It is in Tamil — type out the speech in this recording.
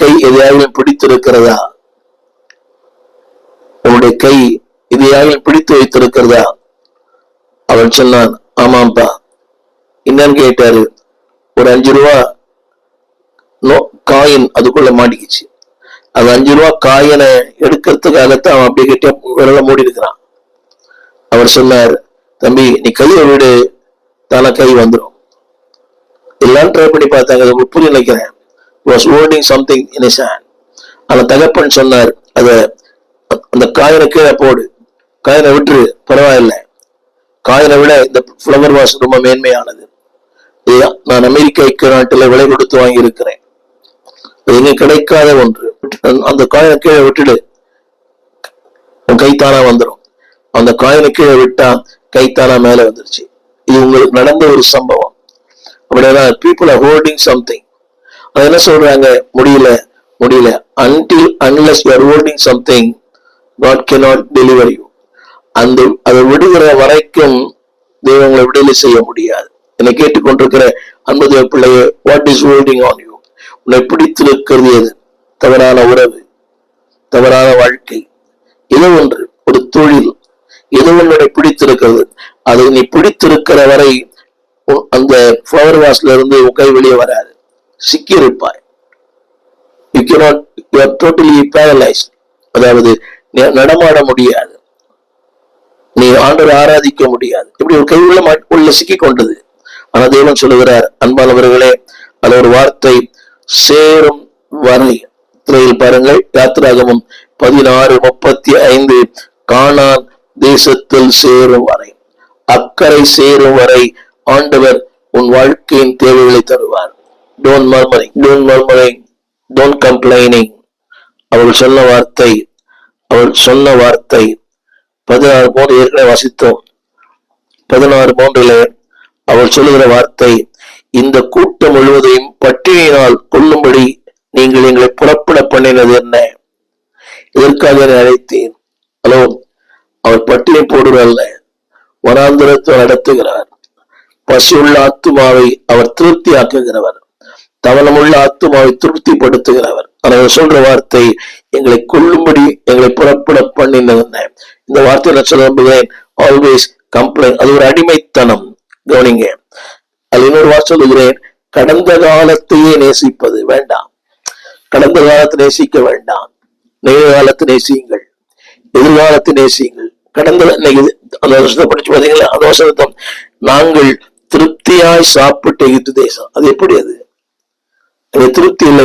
கை எதையாவது பிடித்திருக்கிறதா? உன்னுடைய கை எதையாவது பிடித்து வைத்திருக்கிறதா? அவன் சொன்னான் ஆமாம்ப்பா என்னன்னு கேட்டாரு. ஒரு அஞ்சு ரூபா நோ காயின் அதுக்குள்ள மாட்டிக்கிச்சு. அது அஞ்சு ரூபா காயினை எடுக்கிறதுக்காகத்தான் அவன் அப்படியே கட்டியா விரல மூடி இருக்கிறான் அவர் சொன்னார் தம்பி நீ கையை விடு தானே கை வந்துடும் எல்லாம் ட்ரை பண்ணி பார்த்தாங்க அது புரிய நினைக்கிறேன். Was holding something in his hand அந்த தகப்பன் சொன்னார் அதை அந்த காயினை கீழே போடு. காயினை விட்டுரு பரவாயில்லை. காயினை விட இந்த ஃப்ளவர் வாஷ் ரொம்ப மேன்மையானது. இதுதான் நான் அமெரிக்க ஐக்கிய நாட்டில் விலை கொடுத்து வாங்கியிருக்கிறேன். எங்க கிடைக்காத ஒன்று. அந்த காயினை கீழே விட்டுடு. உன் கைத்தானா வந்துடும் அந்த காயினை கீழே விட்டா கைத்தானா மேல வந்துருச்சு. இது உங்களுக்கு நடந்த ஒரு சம்பவம். அப்படின்னா பீப்புள் ஆர் ஹோல்டிங் சம்திங் என்ன சொல்றாங்க? முடியல முடியல. Until unless you are holding something God not deliver you அந்த அதை விடுகிற வரைக்கும் தெய்வங்களை விடுதலை செய்ய முடியாது. என்னை கேட்டுக்கொண்டிருக்கிற அன்பு தேவ பிள்ளையே what is holding on you உன்னை பிடித்திருக்கிறது எது? தவறான உறவு தவறான வாழ்க்கை. ஏதோ ஒன்று ஒரு தொழில். ஏதோ ஒன்றை பிடித்திருக்கிறது. அதை நீ பிடித்திருக்கிற வரை அந்த ஃப்ளவர் வாஸ்ல இருந்து உன் கை வெளியே வராது. சிக்கியிருப்பாய். யூ அதாவது நடமாட முடியாது. நீ ஆண்டவர் ஆராதிக்க முடியாது. இப்படி ஒரு கையுள்ள உள்ள சிக்கி கொண்டது ஆனா தேவன் சொல்லுகிறார் அன்பானவர்களே அது ஒரு வார்த்தை சேரும் வரை. திரையில் பாருங்கள் யாத்திராகமும் பதினாறு முப்பத்தி ஐந்து. காணான் தேசத்தில் சேரும் வரை. அக்கறை சேரும் வரை ஆண்டவர் உன் வாழ்க்கையின் தேவைகளை தருவார். Don't murmuring don't murmuring don't complaining அவள் சொன்ன வார்த்தை அவள் சொன்ன வார்த்தை. பதினாறு மூன்று ஏற்கனவே வசித்தோம். பதினாறு மூன்றிலே அவள் சொல்லுகிற வார்த்தை இந்த கூட்டம் முழுவதையும் பட்டினியினால் கொல்லும்படி நீங்கள் எங்களை புறப்பட பண்ணினது என்ன? இதற்காக என்னை அழைத்தேன் ஹலோ அவர் பட்டினி போடுவல்ல வனாந்திரத்தை நடத்துகிறார் பசியுள்ள ஆத்துமாவை அவர் திருப்தி ஆக்குகிறவர் தவணமுள்ள ஆத்மாவை திருப்திப்படுத்துகிறவர். அவர் சொல்ற வார்த்தை எங்களை கொல்லும்படி எங்களை புறப்பட பண்ணினது இந்த வார்த்தையை நான் சொல்ல நம்புகிறேன் ஆல்வேஸ் கம்ப்ளைண்ட் அது ஒரு அடிமைத்தனம். கவனிங்க. அது இன்னொரு வார்த்தை சொல்லுகிறேன் கடந்த காலத்தையே நேசிப்பது வேண்டாம். கடந்த காலத்தை நேசிக்க வேண்டாம். நிகழ்காலத்தை நேசியுங்கள். எதிர்காலத்தை நேசியுங்கள். கடந்த அந்த வருஷத்தை படிச்சு பாத்தீங்களா? அந்த வருஷத்தம் நாங்கள் திருப்தியாய் சாப்பிட்ட இது தேசம். அது எப்படி அது? திருப்தி இல்லை.